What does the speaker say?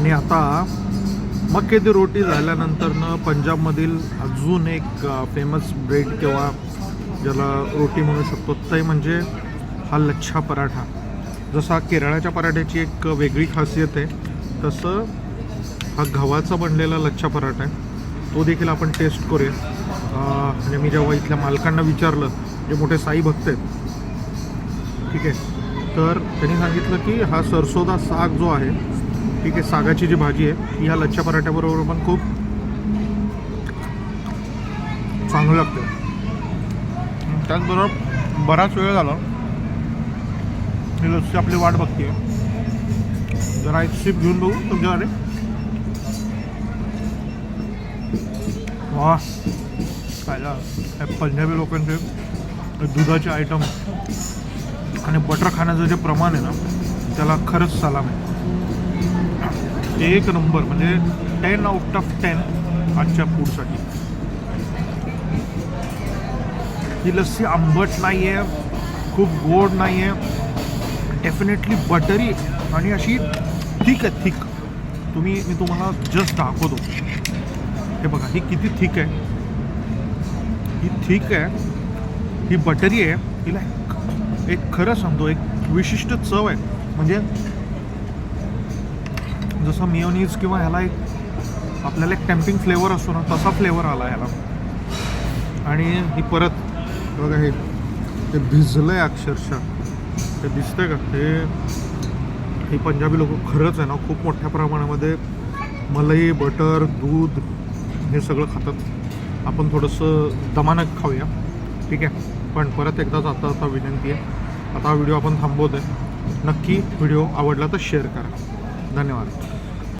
आणि आता मक्के दी रोटी झाल्यानंतरनं पंजाबमधील अजून एक फेमस ब्रेड किंवा ज्याला रोटी म्हणू शकतो ते म्हणजे हा लच्छा पराठा. जसा केरळाच्या पराठ्याची एक वेगळी खासियत आहे तसं हा गव्हाचा बनलेला लच्छा पराठा आहे. तो देखील आपण टेस्ट करूया. म्हणजे मी जेव्हा इथल्या मालकांना विचारलं जे मोठे साई भक्त आहेत ठीक आहे तर त्यांनी सांगितलं की हा सरसोदा साग जो आहे ठीक आहे सागाची जी भाजी आहे ह्या लच्छा पराठ्याबरोबर पण खूप चांगलं लागतं. त्याचबरोबर बराच वेळ झाला. ही लस्सी आपली वाट बघते जरा एक शिप घेऊन बघू तुमच्याकडे. वा खायला पंजाबी लोकांचे दुधाचे आयटम आणि बटर खाण्याचं जे प्रमाण आहे ना त्याला खरंच सलाम आहे. एक नंबर. म्हणजे टेन आउट ऑफ टेन आजच्या फूडसाठी ही लस्सी आंबट नाही आहे खूप गोड नाही आहे डेफिनेटली बटरी आणि अशी थिक आहे थिक तुम्ही मी तुम्हाला जस्ट दाखवतो. हे बघा ही किती थिक आहे. ही थिक आहे ही बटरी आहे. हिला एक एक खरं सांगतो एक विशिष्ट चव आहे. म्हणजे जसं मिओनीज किंवा ह्याला एक आपल्याला एक टेम्पिंग फ्लेवर असतो ना तसा फ्लेवर आला ह्याला. आणि ही परत बघा हे ते भिजलं आहे अक्षरशः. ते दिसतंय का? हे हे पंजाबी लोक खरंच आहे ना खूप मोठ्या प्रमाणामध्ये मलाई बटर दूध हे सगळं खातात. आपण थोडंसं दमानं खाऊया. ठीक आहे? पण परत एकदाच आता आता विनंती आहे. आता हा व्हिडिओ आपण थांबवतो आहे नक्की व्हिडिओ आवडला तर शेअर करा. धन्यवाद.